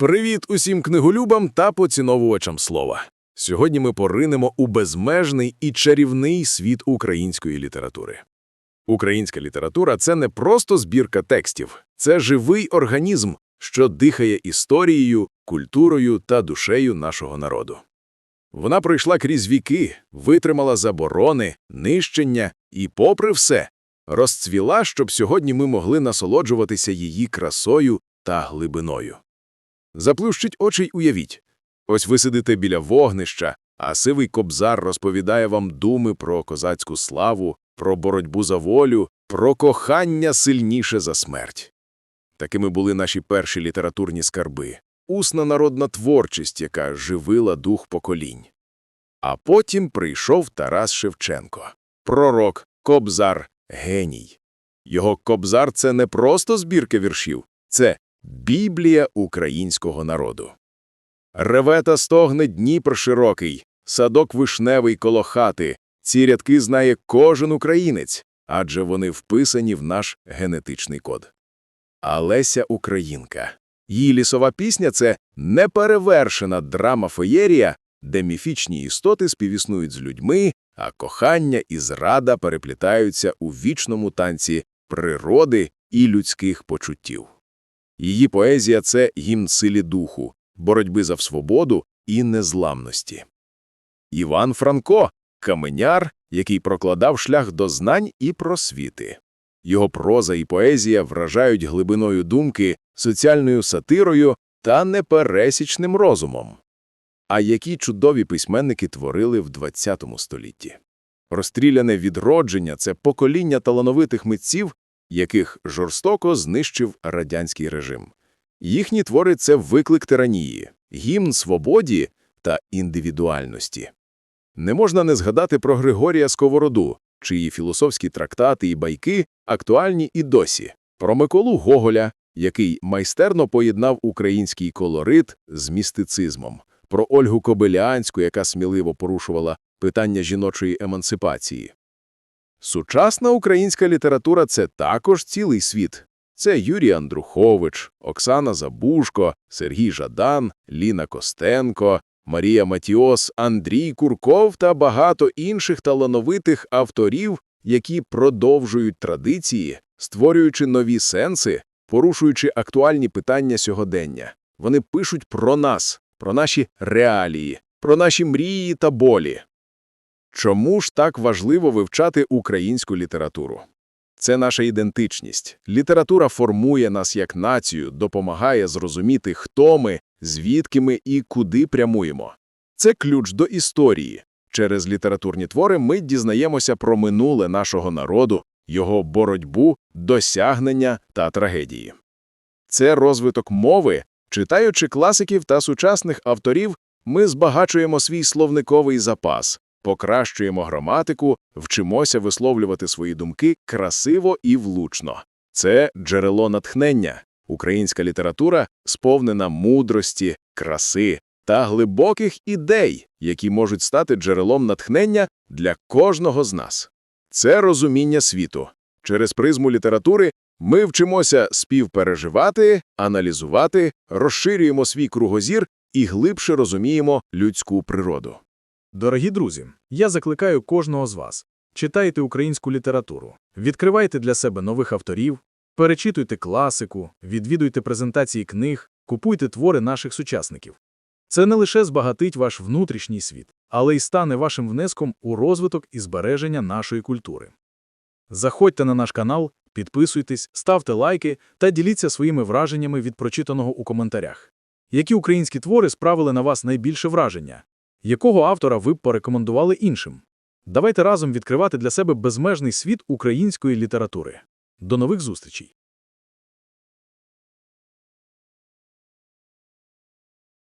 Привіт усім книголюбам та поціновувачам слова. Сьогодні ми поринемо у безмежний і чарівний світ української літератури. Українська література – це не просто збірка текстів, це живий організм, що дихає історією, культурою та душею нашого народу. Вона пройшла крізь віки, витримала заборони, нищення і, попри все, розцвіла, щоб сьогодні ми могли насолоджуватися її красою та глибиною. Заплющіть очі й уявіть. Ось ви сидите біля вогнища, а сивий кобзар розповідає вам думи про козацьку славу, про боротьбу за волю, про кохання сильніше за смерть. Такими були наші перші літературні скарби, усна народна творчість, яка живила дух поколінь. А потім прийшов Тарас Шевченко, пророк, кобзар, геній. Його кобзар – це не просто збірка віршів, це Біблія українського народу. Реве та стогне Дніпр широкий, садок вишневий коло хати. Ці рядки знає кожен українець, адже вони вписані в наш генетичний код. А Леся Українка. Її лісова пісня – це неперевершена драма-феєрія, де міфічні істоти співіснують з людьми, а кохання і зрада переплітаються у вічному танці природи і людських почуттів. Її поезія – це гімн силі духу, боротьби за свободу і незламності. Іван Франко – каменяр, який прокладав шлях до знань і просвіти. Його проза і поезія вражають глибиною думки, соціальною сатирою та непересічним розумом. А які чудові письменники творили в ХХ столітті. Розстріляне відродження – це покоління талановитих митців, яких жорстоко знищив радянський режим. Їхні твори – це виклик тиранії, гімн свободі та індивідуальності. Не можна не згадати про Григорія Сковороду, чиї філософські трактати і байки актуальні і досі, про Миколу Гоголя, який майстерно поєднав український колорит з містицизмом, про Ольгу Кобилянську, яка сміливо порушувала питання жіночої емансипації. Сучасна українська література – це також цілий світ. Це Юрій Андрухович, Оксана Забушко, Сергій Жадан, Ліна Костенко, Марія Матіос, Андрій Курков та багато інших талановитих авторів, які продовжують традиції, створюючи нові сенси, порушуючи актуальні питання сьогодення. Вони пишуть про нас, про наші реалії, про наші мрії та болі. Чому ж так важливо вивчати українську літературу? Це наша ідентичність. Література формує нас як націю, допомагає зрозуміти, хто ми, звідки ми і куди прямуємо. Це ключ до історії. Через літературні твори ми дізнаємося про минуле нашого народу, його боротьбу, досягнення та трагедії. Це розвиток мови. Читаючи класиків та сучасних авторів, ми збагачуємо свій словниковий запас, покращуємо граматику, вчимося висловлювати свої думки красиво і влучно. Це джерело натхнення. Українська література сповнена мудрості, краси та глибоких ідей, які можуть стати джерелом натхнення для кожного з нас. Це розуміння світу. Через призму літератури ми вчимося співпереживати, аналізувати, розширюємо свій кругозір і глибше розуміємо людську природу. Дорогі друзі, я закликаю кожного з вас. Читайте українську літературу, відкривайте для себе нових авторів, перечитуйте класику, відвідуйте презентації книг, купуйте твори наших сучасників. Це не лише збагатить ваш внутрішній світ, але й стане вашим внеском у розвиток і збереження нашої культури. Заходьте на наш канал, підписуйтесь, ставте лайки та діліться своїми враженнями від прочитаного у коментарях. Які українські твори справили на вас найбільше враження? Якого автора ви б порекомендували іншим? Давайте разом відкривати для себе безмежний світ української літератури. До нових зустрічей!